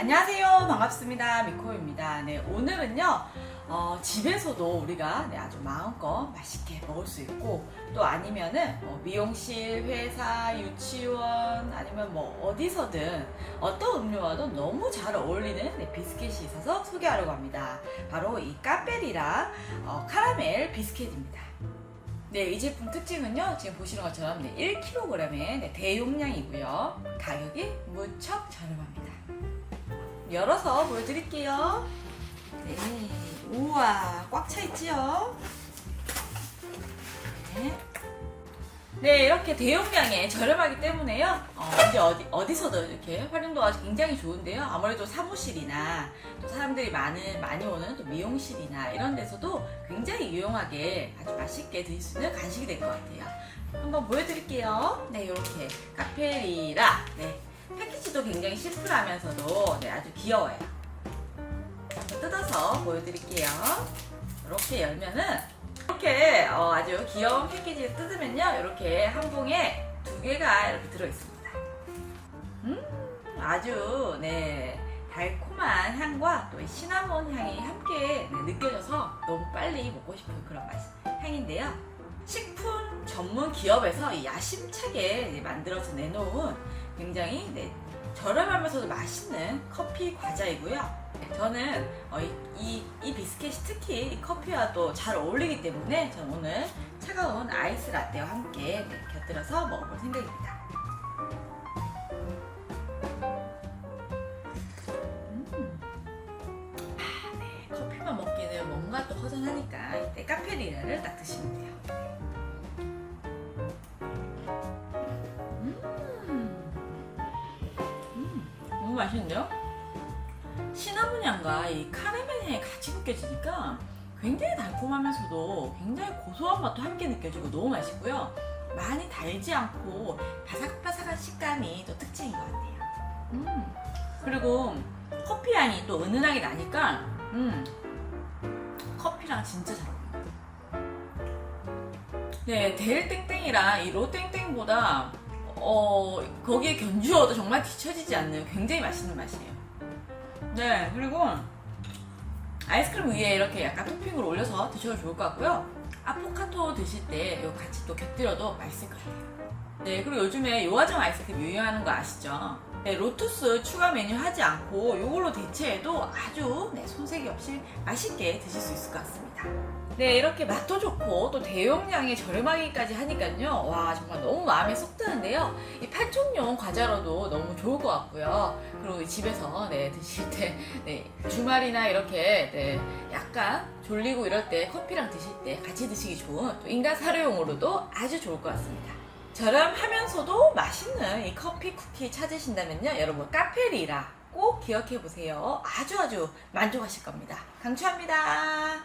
안녕하세요. 반갑습니다. 미코입니다. 네, 오늘은요, 어, 집에서도 우리가 네, 아주 마음껏 맛있게 먹을 수 있고, 또 아니면은 뭐 미용실, 회사, 유치원, 아니면 뭐 어디서든 어떤 음료와도 너무 잘 어울리는 네, 비스켓이 있어서 소개하려고 합니다. 바로 이 카페리라 어, 카라멜 비스켓입니다. 네, 이 제품 특징은요, 지금 보시는 것처럼 네, 1kg의 네, 대용량이고요. 가격이 무척 저렴합니다. 열어서 보여드릴게요. 네, 우와, 꽉 차 있지요? 네. 네, 이렇게 대용량에 저렴하기 때문에요. 어, 이제 어디, 어디서도 이렇게 활용도가 굉장히 좋은데요. 아무래도 사무실이나 또 사람들이 많은, 많이 오는 또 미용실이나 이런 데서도 굉장히 유용하게 아주 맛있게 드실 수 있는 간식이 될 것 같아요. 한번 보여드릴게요. 네, 이렇게 카페리라. 네, 패키지도 굉장히 심플하면서도 네, 아주 귀여워요. 뜯어서 보여드릴게요. 이렇게 열면은 이렇게 어, 아주 귀여운 패키지를 뜯으면요. 이렇게 한 봉에 두 개가 이렇게 들어있습니다. 음, 아주 네 달콤한 향과 또이 시나몬 향이 함께 네, 느껴져서 너무 빨리 먹고 싶은 그런 맛 향인데요. 식품 전문 기업에서 이 야심차게 만들어서 내놓은 굉장히 네, 저렴하면서도 맛있는 커피 과자이고요. 네, 저는 어, 이, 이, 이 비스켓이 특히 이 커피와 또 잘 어울리기 때문에 저는 오늘 차가운 아이스 라떼와 함께 네, 곁들여서 먹어볼 생각입니다. 음. 아, 네, 커피만 먹기는 뭔가 또 허전하니까 이때 카페리나를 딱 드시면 돼요. 맛있는데요? 시나몬 향과 이 카라멜 향이 같이 느껴지니까 굉장히 달콤하면서도 굉장히 고소한 맛도 함께 느껴지고 너무 맛있고요. 많이 달지 않고 바삭바삭한 식감이 또 특징인 것 같아요. 음. 그리고 커피 향이 또 은은하게 나니까 음. 커피랑 진짜 잘 어울려요. 네, 델땡땡이랑 이 로땡땡보다 어, 거기에 견주어도 정말 뒤처지지 않는 굉장히 맛있는 맛이에요. 네, 그리고 아이스크림 위에 이렇게 약간 토핑으로 올려서 드셔도 좋을 것 같고요. 아포카토 드실 때 이거 같이 또 곁들여도 맛있을 것 같아요. 네, 그리고 요즘에 요아정 아이스크림 유행하는 거 아시죠? 네, 로투스 추가 메뉴 하지 않고 이걸로 대체해도 아주 네, 손색이 없이 맛있게 드실 수 있을 것 같습니다. 네, 이렇게 맛도 좋고 또 대용량이 저렴하기까지 하니까요. 와, 정말 너무 마음에 쏙 드는데요. 이 팔촌용 과자로도 너무 좋을 것 같고요. 그리고 집에서 네, 드실 때 네, 주말이나 이렇게 네, 약간 졸리고 이럴 때 커피랑 드실 때 같이 드시기 좋은 또 인간 사료용으로도 아주 좋을 것 같습니다. 저렴 하면서도 맛있는 이 커피 쿠키 찾으신다면요. 여러분 카페리라 꼭 기억해 보세요. 아주 아주 만족하실 겁니다. 강추합니다.